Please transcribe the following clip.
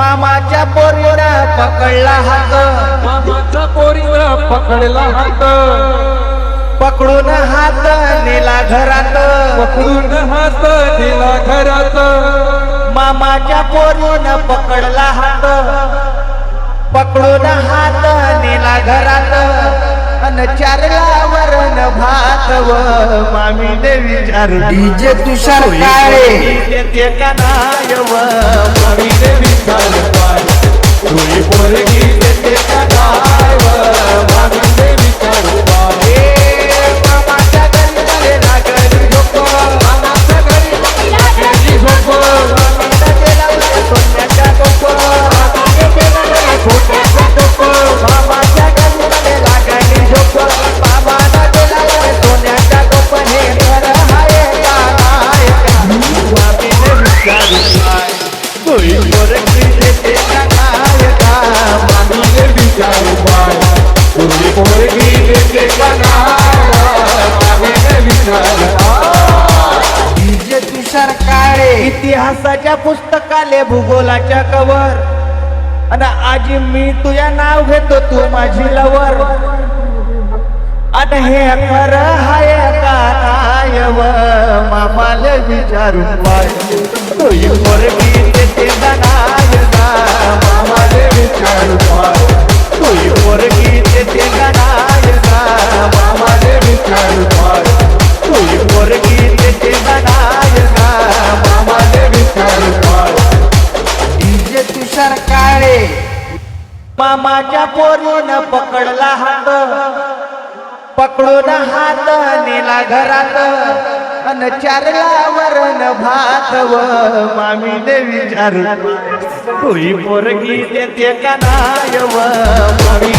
मामाच्या पोरीनं पकडला हात. मामाच्या पोरीनं पकडला हात. पकडून हात नेला घरात. पकडून हात दिला घरात. मामाच्या पोरीनं पकडला हात. पकडून हात नेला घरात. अन चारला वरण भात व मामीने विचार डीजे तुषार काळे ते का नाय तुषार काळे इतिहासाच्या पुस्तकाले भूगोलाच्या कवर. आणि आजी मी तुझ्या नाव घेतो तू माझी लवर आणि हे खर हाय का मामाले विचारून पाय तुझी पोरगी देते मामाच्या पोरीनं पकडला हात. पकडून हात नेला घरात. अन चारला वरण भात व मामी देवी चार पोरगी देते का नाय व